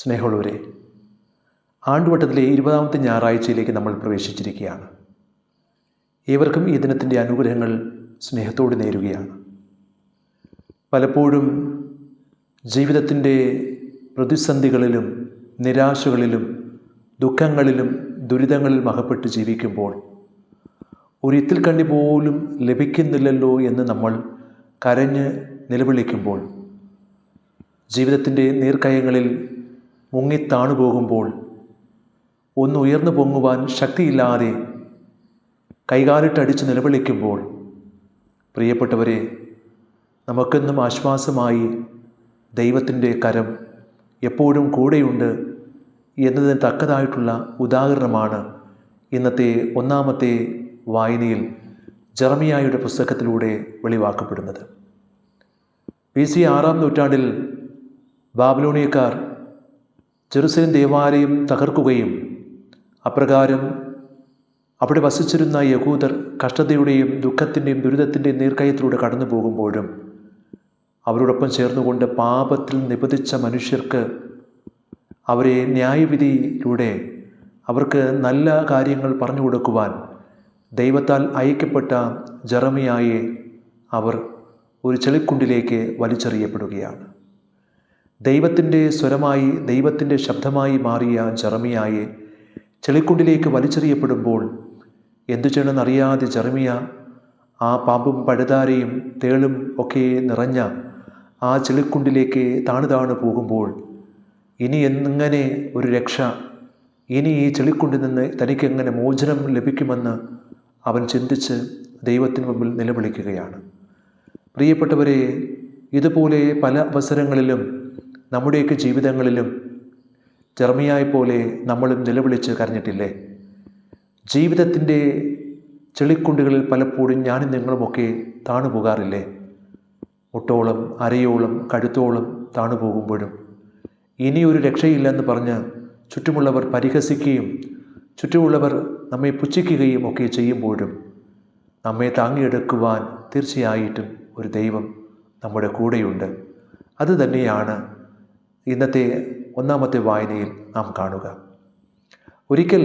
സ്നേഹമുള്ളവരെ ആണ്ടുവട്ടത്തിലെ ഇരുപതാമത്തെ ഞായറാഴ്ചയിലേക്ക് നമ്മൾ പ്രവേശിച്ചിരിക്കുകയാണ്. ഏവർക്കും ഈ ദിനത്തിന്റെ അനുഗ്രഹങ്ങൾ സ്നേഹത്തോട് നേരുകയാണ്. പലപ്പോഴും ജീവിതത്തിന്റെ പ്രതിസന്ധികളിലും നിരാശകളിലും ദുഃഖങ്ങളിലും ദുരിതങ്ങളിൽ മഹപ്പെട്ട് ജീവിക്കുമ്പോൾ ഒരു ഇത്തിൽ കണ്ണി പോലും ലഭിക്കുന്നില്ലല്ലോ എന്ന് നമ്മൾ കരഞ്ഞ് നിലവിളിക്കുമ്പോൾ ജീവിതത്തിന്റെ നീർക്കയങ്ങളിൽ മുങ്ങിത്താണു പോകുമ്പോൾ ഒന്ന് ഉയർന്നു പൊങ്ങുവാൻ ശക്തിയില്ലാതെ കൈകാലിട്ടടിച്ച് നിലവിളിക്കുമ്പോൾ പ്രിയപ്പെട്ടവരെ നമുക്കെന്നും ആശ്വാസമായി ദൈവത്തിന്റെ കരം എപ്പോഴും കൂടെയുണ്ട് എന്നതിന് തക്കതായിട്ടുള്ള ഉദാഹരണമാണ് ഇന്നത്തെ ഒന്നാമത്തെ വായനയിൽ ജർമിയായുടെ പുസ്തകത്തിലൂടെ വെളിവാക്കപ്പെടുന്നത്. ബി സി ആറാം നൂറ്റാണ്ടിൽ ബാബിലോണിയക്കാർ ജെറുസലേം ദേവാലയം തകർക്കുകയും അപ്രകാരം അവിടെ വസിച്ചിരുന്ന യഹൂദർ കഷ്ടതയുടെയും ദുഃഖത്തിന്റെയും ദുരിതത്തിന്റെയും നീർക്കയത്തിലൂടെ കടന്നു പോകുമ്പോഴും അവരോടൊപ്പം ചേർന്നുകൊണ്ട് പാപത്തിൽ നിബന്ധിച്ച മനുഷ്യർക്ക് അവരെ ന്യായവിധിയിലൂടെ അവർക്ക് നല്ല കാര്യങ്ങൾ പറഞ്ഞു കൊടുക്കുവാൻ ദൈവത്താൽ അയക്കപ്പെട്ട ജറമിയായെ അവർ ഒരു ചെളിക്കുണ്ടിലേക്ക് വലിച്ചെറിയപ്പെടുകയാണ്. ദൈവത്തിന്റെ സ്വരമായി ദൈവത്തിന്റെ ശബ്ദമായി മാറിയ ജർമിയായെ ചെളിക്കുണ്ടിലേക്ക് വലിച്ചെറിയപ്പെടുമ്പോൾ എന്തു ചെയ്യണമെന്നറിയാതെ ജർമിയ ആ പാമ്പും പഴുതാരയും തേളും ഒക്കെ നിറഞ്ഞ ആ ചെളിക്കുണ്ടിലേക്ക് താണു താണു പോകുമ്പോൾ ഇനി എങ്ങനെ ഒരു രക്ഷ? ഇനി ഈ ചെളിക്കുണ്ടിൽ നിന്ന് തനിക്കെങ്ങനെ മോചനം ലഭിക്കുമെന്ന് അവൻ ചിന്തിച്ച് ദൈവത്തിന് മുമ്പിൽ നിലവിളിക്കുകയാണ്. പ്രിയപ്പെട്ടവരെ ഇതുപോലെ പല അവസരങ്ങളിലും നമ്മുടെയൊക്കെ ജീവിതങ്ങളിലും ചെറുമിയായി പോലെ നമ്മളും നിലവിളിച്ച് കരഞ്ഞിട്ടില്ലേ? ജീവിതത്തിന്റെ ചെളിക്കുണ്ടുകളിൽ പലപ്പോഴും ഞാനും നിങ്ങളുമൊക്കെ താണുപോകാറില്ലേ? മുട്ടോളം അരയോളം കഴുത്തോളം താണുപോകുമ്പോഴും. ഇനിയൊരു രക്ഷയില്ലെന്ന് പറഞ്ഞ് ചുറ്റുമുള്ളവർ പരിഹസിക്കുകയും ചുറ്റുമുള്ളവർ നമ്മെ പുച്ഛിക്കുകയും ഒക്കെ ചെയ്യുമ്പോഴും നമ്മെ താങ്ങിയെടുക്കുവാൻ തീർച്ചയായിട്ടും ഒരു ദൈവം നമ്മുടെ കൂടെയുണ്ട്. അത് തന്നെയാണ് ഇന്നത്തെ ഒന്നാമത്തെ വായനയിൽ നാം കാണുക. ഒരിക്കൽ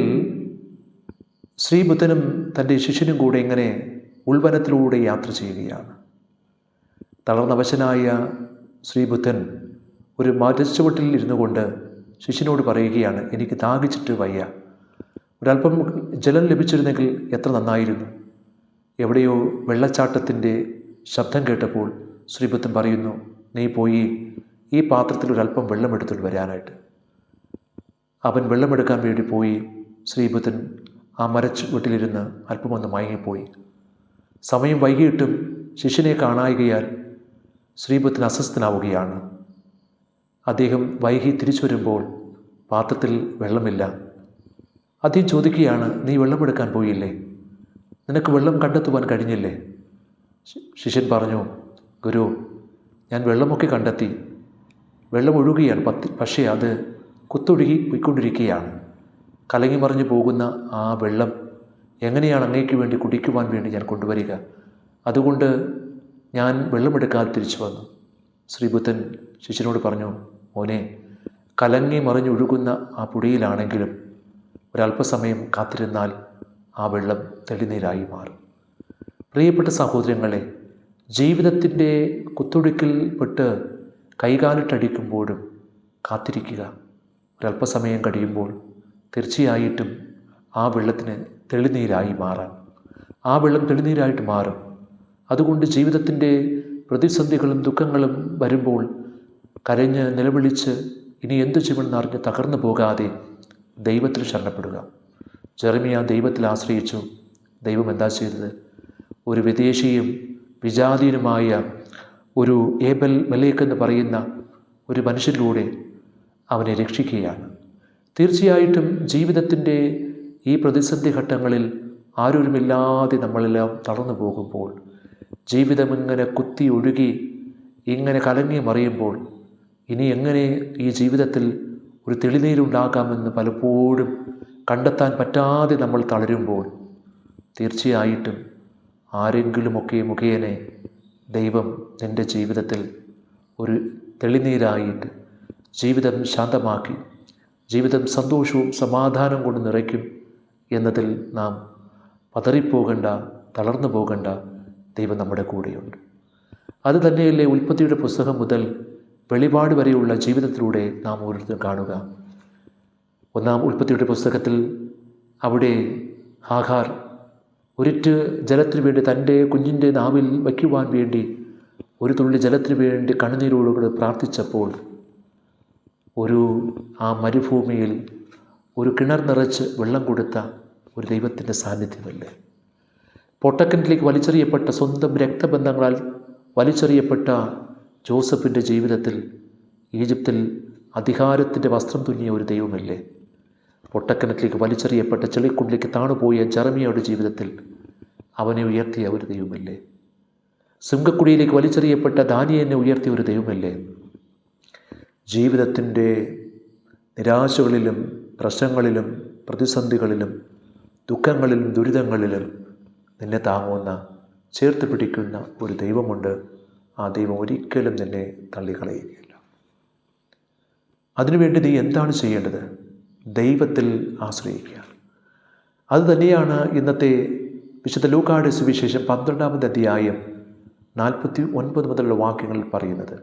ശ്രീബുദ്ധനും തന്റെ ശിഷ്യനും കൂടെ ഇങ്ങനെ ഉൾവനത്തിലൂടെ യാത്ര ചെയ്യുകയാണ്. തളർന്നവശനായ ശ്രീബുദ്ധൻ ഒരു മരച്ചുവട്ടിൽ ഇരുന്നു കൊണ്ട് ശിഷ്യനോട് പറയുകയാണ് എനിക്ക് ദാഹിച്ചിട്ട് വയ്യ. ഒരല്പം ജലം ലഭിച്ചിരുന്നെങ്കിൽ എത്ര നന്നായിരുന്നു. എവിടെയോ വെള്ളച്ചാട്ടത്തിന്റെ ശബ്ദം കേട്ടപ്പോൾ ശ്രീബുദ്ധൻ പറയുന്നു നീ പോയി ഈ പാത്രത്തിൽ ഒരല്പം വെള്ളം വരാനായിട്ട്. അവൻ വെള്ളമെടുക്കാൻ വേണ്ടി പോയി. ശ്രീബുദ്ധൻ ആ മരച്ച് വീട്ടിലിരുന്ന് അല്പം ഒന്ന് മയങ്ങിപ്പോയി. സമയം വൈകിയിട്ടും ശിഷ്യനെ കാണായികയാൽ ശ്രീബുദ്ധൻ അസ്വസ്ഥനാവുകയാണ്. അദ്ദേഹം വൈകി തിരിച്ചു വരുമ്പോൾ പാത്രത്തിൽ വെള്ളമില്ല. അദ്ദേഹം ചോദിക്കുകയാണ് നീ വെള്ളമെടുക്കാൻ പോയില്ലേ? നിനക്ക് വെള്ളം കണ്ടെത്തുവാൻ കഴിഞ്ഞില്ലേ? ശിഷ്യൻ പറഞ്ഞു ഗുരു ഞാൻ വെള്ളമൊക്കെ കണ്ടെത്തി. വെള്ളം ഒഴുകുകയാണ് പത്തി പക്ഷേ അത് കുത്തൊഴുകി പോയിക്കൊണ്ടിരിക്കുകയാണ്. കലങ്ങി മറിഞ്ഞു പോകുന്ന ആ വെള്ളം എങ്ങനെയാണ് അങ്ങേക്ക് വേണ്ടി കുടിക്കുവാൻ വേണ്ടി ഞാൻ കൊണ്ടുവരിക? അതുകൊണ്ട് ഞാൻ വെള്ളമെടുക്കാതെ തിരിച്ചു വന്നു. ശ്രീബുദ്ധൻ ശിഷ്യനോട് പറഞ്ഞു മോനെ കലങ്ങി മറിഞ്ഞൊഴുകുന്ന ആ പുഴയിലാണെങ്കിലും ഒരല്പസമയം കാത്തിരുന്നാൽ ആ വെള്ളം തെളിനീരായി മാറും. പ്രിയപ്പെട്ട സഹോദരങ്ങളെ ജീവിതത്തിന്റെ കുത്തൊഴുക്കിൽപ്പെട്ട് കൈകാലിട്ടടിക്കുമ്പോഴും കാത്തിരിക്കുക. ഒരല്പസമയം കഴിയുമ്പോൾ തീർച്ചയായിട്ടും ആ വെള്ളത്തിന് തെളിനീരായി മാറാം. ആ വെള്ളം തെളിനീരായിട്ട് മാറും. അതുകൊണ്ട് ജീവിതത്തിന്റെ പ്രതിസന്ധികളും ദുഃഖങ്ങളും വരുമ്പോൾ കരഞ്ഞ് നിലവിളിച്ച് ഇനി എന്തു ചെയ്യുമെന്നറിഞ്ഞ് തകർന്നു പോകാതെ ദൈവത്തിൽ ശരണപ്പെടുക. ജെറമിയ ദൈവത്തിൽ ആശ്രയിച്ചു. ദൈവം എന്താ ചെയ്തത്? ഒരു വിദേശിയും വിജാതീയനുമായ ഒരു ഏബൽ മലേക്ക് എന്ന് പറയുന്ന ഒരു മനുഷ്യരിലൂടെ അവനെ രക്ഷിക്കുകയാണ്. തീർച്ചയായിട്ടും ജീവിതത്തിന്റെ ഈ പ്രതിസന്ധി ഘട്ടങ്ങളിൽ ആരോരുമില്ലാതെ നമ്മളെല്ലാം തളർന്നു പോകുമ്പോൾ ജീവിതം ഇങ്ങനെ കുത്തി ഒഴുകി ഇങ്ങനെ കലങ്ങി മറിയുമ്പോൾ ഇനി എങ്ങനെ ഈ ജീവിതത്തിൽ ഒരു തെളിനീരുണ്ടാകാമെന്ന് പലപ്പോഴും കണ്ടെത്താൻ പറ്റാതെ നമ്മൾ തളരുമ്പോൾ തീർച്ചയായിട്ടും ആരെങ്കിലുമൊക്കെ മുഖേനെ ദൈവം നിന്റെ ജീവിതത്തിൽ ഒരു തെളിനീരായിട്ട് ജീവിതം ശാന്തമാക്കി ജീവിതം സന്തോഷവും സമാധാനം കൊണ്ട് നിറയ്ക്കും എന്നതിൽ നാം പതറിപ്പോകണ്ട തളർന്നു പോകണ്ട ദൈവം നമ്മുടെ കൂടെയുണ്ട്. അത് തന്നെയല്ലേ ഉൽപ്പത്തിയുടെ പുസ്തകം മുതൽ വെളിപാട് വരെയുള്ള ജീവിതത്തിലൂടെ നാം ഓരോരുത്തരും കാണുക. ഒന്നാം ഉൽപ്പത്തിയുടെ പുസ്തകത്തിൽ അവിടെ ഹാഹാർ ഒരിറ്റ് ജലത്തിനു വേണ്ടി തന്റെ കുഞ്ഞിന്റെ നാവിൽ വയ്ക്കുവാൻ വേണ്ടി ഒരു തുള്ളി ജലത്തിനു വേണ്ടി കണ്ണുനീരോടുകൂടെ പ്രാർത്ഥിച്ചപ്പോൾ ഒരു ആ മരുഭൂമിയിൽ ഒരു കിണർ നിറച്ച് വെള്ളം കൊടുത്ത ഒരു ദൈവത്തിന്റെ സാന്നിധ്യമല്ലേ? പൊട്ടക്കിണറ്റിലേക്ക് വലിച്ചെറിയപ്പെട്ട സ്വന്തം രക്തബന്ധങ്ങളാൽ വലിച്ചെറിയപ്പെട്ട ജോസഫിന്റെ ജീവിതത്തിൽ ഈജിപ്തിൽ അധികാരത്തിന്റെ വസ്ത്രം തുന്നിയ ഒരു ദൈവമല്ലേ? പൊട്ടക്കിണറ്റിലേക്ക് വലിച്ചെറിയപ്പെട്ട ചെളിക്കുണ്ടിലേക്ക് താണുപോയ ജെറമിയയുടെ ജീവിതത്തിൽ അവനെ ഉയർത്തിയ ഒരു ദൈവമല്ലേ? സിംഹക്കുടിയിലേക്ക് വലിച്ചെറിയപ്പെട്ട ദാനിയനെ ഉയർത്തിയ ഒരു ദൈവമല്ലേ? ജീവിതത്തിന്റെ നിരാശകളിലും പ്രശ്നങ്ങളിലും പ്രതിസന്ധികളിലും ദുഃഖങ്ങളിലും ദുരിതങ്ങളിലും നിന്നെ താങ്ങുന്ന ചേർത്ത് പിടിക്കുന്ന ഒരു ദൈവമുണ്ട്. ആ ദൈവം ഒരിക്കലും നിന്നെ തള്ളിക്കളയുകയില്ല. അതിനുവേണ്ടി നീ എന്താണ് ചെയ്യേണ്ടത്? ദൈവത്തിൽ ആശ്രയിക്കുക. അതുതന്നെയാണ് ഇന്നത്തെ വിശുദ്ധ ലൂക്കാട് സുവിശേഷം പന്ത്രണ്ടാമത്തെ അധ്യായം നാൽപ്പത്തി ഒൻപത് മുതലുള്ള വാക്യങ്ങളിൽ പറയുന്നത്.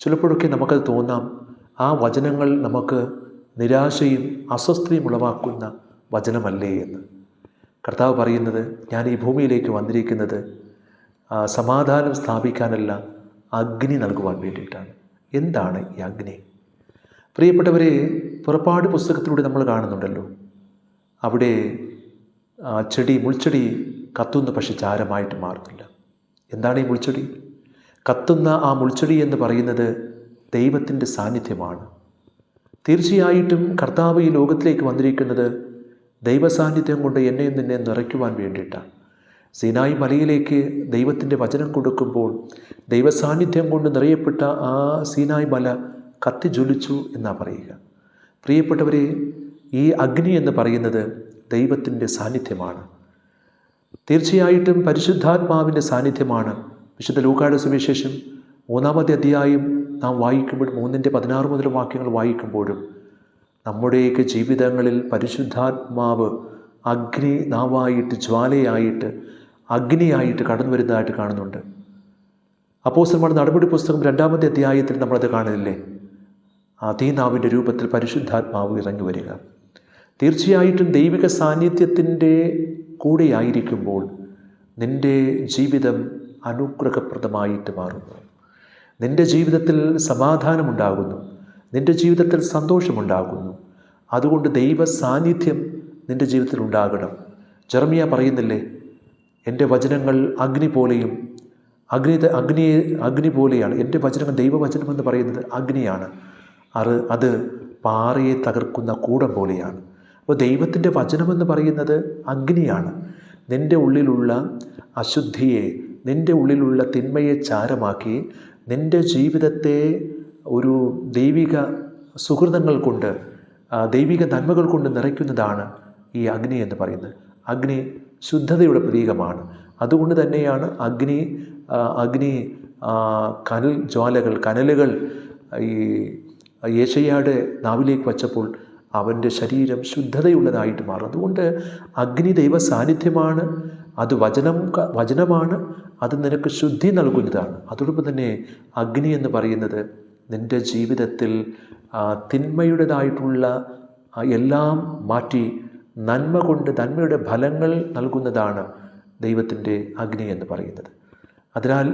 ചിലപ്പോഴൊക്കെ നമുക്കത് തോന്നാം ആ വചനങ്ങൾ നമുക്ക് നിരാശയും അസ്വസ്ഥയും ഉളവാക്കുന്ന വചനമല്ലേ എന്ന്. കർത്താവ് പറയുന്നത് ഞാൻ ഈ ഭൂമിയിലേക്ക് വന്നിരിക്കുന്നത് സമാധാനം സ്ഥാപിക്കാനല്ല അഗ്നി നൽകുവാൻ വേണ്ടിയിട്ടാണ്. എന്താണ് ഈ അഗ്നി? പ്രിയപ്പെട്ടവരെ പുറപ്പാട് പുസ്തകത്തിലൂടെ നമ്മൾ കാണുന്നുണ്ടല്ലോ. അവിടെ ചെടി മുൾച്ചെടി കത്തുന്ന പക്ഷെ ചാരമായിട്ട് മാറുന്നില്ല. എന്താണ് ഈ മുൾച്ചെടി? കത്തുന്ന ആ മുൾച്ചെടി എന്ന് പറയുന്നത് ദൈവത്തിന്റെ സാന്നിധ്യമാണ്. തീർച്ചയായിട്ടും കർത്താവ് ഈ ലോകത്തിലേക്ക് വന്നിരിക്കുന്നത് ദൈവസാന്നിധ്യം കൊണ്ട് എന്നെയും നിന്നെ നിറയ്ക്കുവാൻ വേണ്ടിയിട്ടാണ്. സിനായി മലയിലേക്ക് ദൈവത്തിന്റെ വചനം കൊടുക്കുമ്പോൾ ദൈവസാന്നിധ്യം കൊണ്ട് നിറയപ്പെട്ട ആ സീനായ് മല കത്തിജ്വലിച്ചു എന്നാണ് പറയുക. പ്രിയപ്പെട്ടവരെ ഈ അഗ്നി എന്ന് പറയുന്നത് ദൈവത്തിന്റെ സാന്നിധ്യമാണ്. തീർച്ചയായിട്ടും പരിശുദ്ധാത്മാവിന്റെ സാന്നിധ്യമാണ്. വിശുദ്ധ ലൂക്കാട് സുവിശേഷം മൂന്നാമത്തെ അധ്യായം നാം വായിക്കുമ്പോൾ മൂന്നിന്റെ പതിനാറ് മുതൽ വാക്യങ്ങൾ വായിക്കുമ്പോഴും നമ്മുടെയൊക്കെ ജീവിതങ്ങളിൽ പരിശുദ്ധാത്മാവ് അഗ്നി നാവായിട്ട് ജ്വാലയായിട്ട് അഗ്നിയായിട്ട് കടന്നു വരുന്നതായിട്ട് കാണുന്നുണ്ട്. അപ്പോസ്റ്റലന്മാരുടെ നടപടി പുസ്തകം രണ്ടാമത്തെ അധ്യായത്തിൽ നമ്മളത് കാണുന്നില്ലേ? ആ തീനാവിന്റെ രൂപത്തിൽ പരിശുദ്ധാത്മാവ് ഇറങ്ങി വരിക. തീർച്ചയായിട്ടും ദൈവിക സാന്നിധ്യത്തിന്റെ കൂടെയായിരിക്കുമ്പോൾ നിന്റെ ജീവിതം അനുഗ്രഹപ്രദമായിട്ട് മാറുന്നു. നിന്റെ ജീവിതത്തിൽ സമാധാനമുണ്ടാകുന്നു. നിന്റെ ജീവിതത്തിൽ സന്തോഷമുണ്ടാകുന്നു. അതുകൊണ്ട് ദൈവ സാന്നിധ്യം നിന്റെ ജീവിതത്തിൽ ഉണ്ടാകണം. ജർമിയ പറയുന്നില്ലേ എന്റെ വചനങ്ങൾ അഗ്നി പോലെയും അഗ്നി അഗ്നിയെ അഗ്നി പോലെയാണ്. എന്റെ വചനങ്ങൾ ദൈവവചനം എന്ന് പറയുന്നത് അഗ്നിയാണ്. അത് അത് പാറയെ തകർക്കുന്ന കൂടം പോലെയാണ്. അപ്പോൾ ദൈവത്തിന്റെ വചനമെന്ന് പറയുന്നത് അഗ്നിയാണ്. നിന്റെ ഉള്ളിലുള്ള അശുദ്ധിയെ നിന്റെ ഉള്ളിലുള്ള തിന്മയെ ചാരമാക്കി നിന്റെ ജീവിതത്തെ ഒരു ദൈവിക സുഹൃതങ്ങൾ കൊണ്ട് ദൈവിക നന്മകൾ കൊണ്ട് നിറയ്ക്കുന്നതാണ് ഈ അഗ്നി എന്ന് പറയുന്നത്. അഗ്നി ശുദ്ധതയുടെ പ്രതീകമാണ്. അതുകൊണ്ട് തന്നെയാണ് അഗ്നി അഗ്നി കനൽ ജ്വാലകൾ കനലുകൾ ഈ യേശയ്യാടെ നാവിലേക്ക് വച്ചപ്പോൾ അവന്റെ ശരീരം ശുദ്ധതയുള്ളതായിട്ട് മാറും. അതുകൊണ്ട് അഗ്നി ദൈവ സാന്നിധ്യമാണ് അത് വചനം വചനമാണ് അത് നിനക്ക് ശുദ്ധി നൽകുന്നതാണ്. അതോടൊപ്പം തന്നെ അഗ്നി എന്ന് പറയുന്നത് നിന്റെ ജീവിതത്തിൽ തിന്മയുടേതായിട്ടുള്ള എല്ലാം മാറ്റി നന്മ കൊണ്ട് നന്മയുടെ ഫലങ്ങൾ നൽകുന്നതാണ് ദൈവത്തിന്റെ അഗ്നി എന്ന് പറയുന്നത്. അതിനാൽ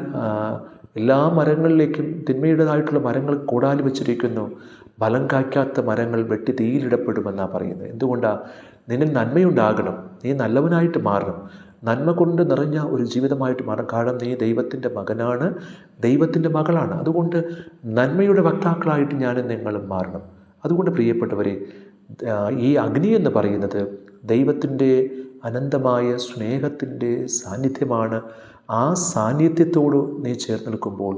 എല്ലാ മരങ്ങളിലേക്കും തിന്മയുടേതായിട്ടുള്ള മരങ്ങൾ കൂടാലി വെച്ചിരിക്കുന്നു. ബലം കായ്ക്കാത്ത മരങ്ങൾ വെട്ടി തീയിലിടപ്പെടുമെന്നാണ് പറയുന്നത്. എന്തുകൊണ്ടാണ് നിന്നിൽ നന്മയുണ്ടാകണം. നീ നല്ലവനായിട്ട് മാറണം. നന്മ കൊണ്ട് നിറഞ്ഞ ഒരു ജീവിതമായിട്ട് മാറണം. കാരണം നീ ദൈവത്തിന്റെ മകനാണ്. ദൈവത്തിന്റെ മകളാണ്. അതുകൊണ്ട് നന്മയുടെ വക്താക്കളായിട്ട് ഞാനും നിങ്ങളും മാറണം. അതുകൊണ്ട് പ്രിയപ്പെട്ടവരെ ഈ അഗ്നി എന്ന് പറയുന്നത് ദൈവത്തിന്റെ അനന്തമായ സ്നേഹത്തിന്റെ സാന്നിധ്യമാണ്. ആ സാന്നിധ്യത്തോട് നീ ചേർന്ന് നിൽക്കുമ്പോൾ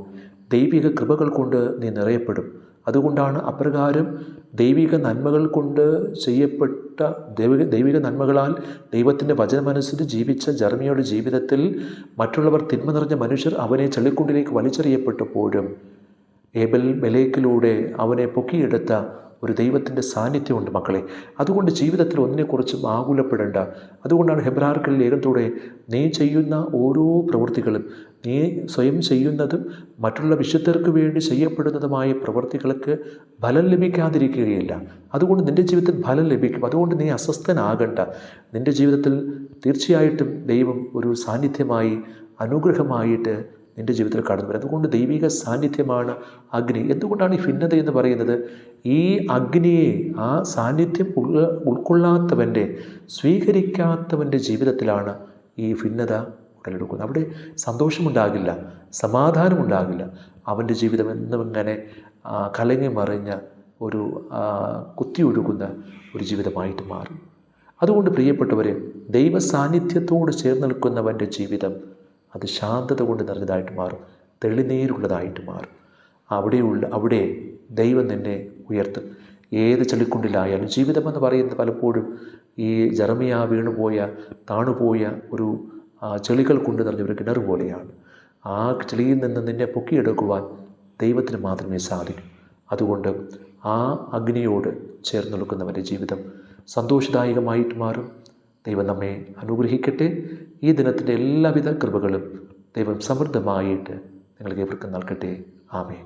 ദൈവിക കൃപകൾ കൊണ്ട് നീ നിറയപ്പെടും. അതുകൊണ്ടാണ് അപ്രകാരം ദൈവിക നന്മകൾ കൊണ്ട് ചെയ്യപ്പെട്ട ദൈവിക ദൈവിക നന്മകളാൽ ദൈവത്തിന്റെ വചനമനുസരിച്ച് ജീവിച്ച ജർമ്മിയുടെ ജീവിതത്തിൽ മറ്റുള്ളവർ തിന്മ നിറഞ്ഞ മനുഷ്യർ അവനെ ചെളിക്കുണ്ടിലേക്ക് വലിച്ചെറിയപ്പെട്ടപ്പോഴും ഏബൽ മെലേക്കിലൂടെ അവനെ പൊക്കിയെടുത്ത ഒരു ദൈവത്തിന്റെ സാന്നിധ്യമുണ്ട് മക്കളെ. അതുകൊണ്ട് ജീവിതത്തിൽ ഒന്നിനെക്കുറിച്ചും ആകുലപ്പെടേണ്ട. അതുകൊണ്ടാണ് ഹെബ്രാർക്കൽ ലേഖനത്തോടെ നീ ചെയ്യുന്ന ഓരോ പ്രവൃത്തികളും നീ സ്വയം ചെയ്യുന്നതും മറ്റുള്ള വിശുദ്ധർക്ക് വേണ്ടി ചെയ്യപ്പെടുന്നതുമായ പ്രവൃത്തികൾക്ക് ഫലം ലഭിക്കാതിരിക്കുകയില്ല. അതുകൊണ്ട് നിന്റെ ജീവിതത്തിൽ ഫലം ലഭിക്കും. അതുകൊണ്ട് നീ അസ്വസ്ഥനാകണ്ട. നിന്റെ ജീവിതത്തിൽ തീർച്ചയായിട്ടും ദൈവം ഒരു സാന്നിധ്യമായി അനുഗ്രഹമായിട്ട് നിന്റെ ജീവിതത്തിൽ കടന്നു വരും അതുകൊണ്ട് ദൈവിക സാന്നിധ്യമാണ് അഗ്നി. എന്തുകൊണ്ടാണ് ഈ ഭിന്നത എന്ന് പറയുന്നത്? ഈ അഗ്നിയെ ആ സാന്നിധ്യം ഉൾ ഉൾക്കൊള്ളാത്തവന്റെ സ്വീകരിക്കാത്തവന്റെ ജീവിതത്തിലാണ് ഈ ഭിന്നത ഉടലെടുക്കുന്നത്. അവിടെ സന്തോഷമുണ്ടാകില്ല സമാധാനമുണ്ടാകില്ല. അവന്റെ ജീവിതം എന്നും ഇങ്ങനെ കലങ്ങി മറിഞ്ഞ ഒരു കുത്തി കുത്തിയൊഴുകുന്ന ഒരു ജീവിതമായിട്ട് മാറും. അതുകൊണ്ട് പ്രിയപ്പെട്ടവരെ ദൈവ സാന്നിധ്യത്തോട് ചേർന്ന് നിൽക്കുന്നവന്റെ ജീവിതം അത് ശാന്തത കൊണ്ട് നിറഞ്ഞതായിട്ട് മാറും. തെളിനീരുള്ളതായിട്ട് മാറും. അവിടെയുള്ള അവിടെ ദൈവം നിന്നെ ഉയർത്തും. ഏത് ചെളിക്കുണ്ടിലായാലും ജീവിതമെന്ന് പറയുന്നത് പലപ്പോഴും ഈ ജർമിയ വീണുപോയ താണുപോയ ഒരു ചെളികൾ കൊണ്ട് നിറഞ്ഞ ഒരു കിണർ പോലെയാണ്. ആ ചെളിയിൽ നിന്ന് നിന്നെ പൊക്കിയെടുക്കുവാൻ ദൈവത്തിന് മാത്രമേ സാധിക്കൂ. അതുകൊണ്ട് ആ അഗ്നിയോട് ചേർന്ന് നിൽക്കുന്നവന്റെ ജീവിതം സന്തോഷദായകമായിട്ട് മാറും. ദൈവം നമ്മെ അനുഗ്രഹിക്കട്ടെ. ഈ ദിനത്തിന്റെ എല്ലാവിധ കൃപകളും ദൈവം സമൃദ്ധമായിട്ട് നിങ്ങൾക്ക് ഇവർക്ക് നൽകട്ടെ. ആമേ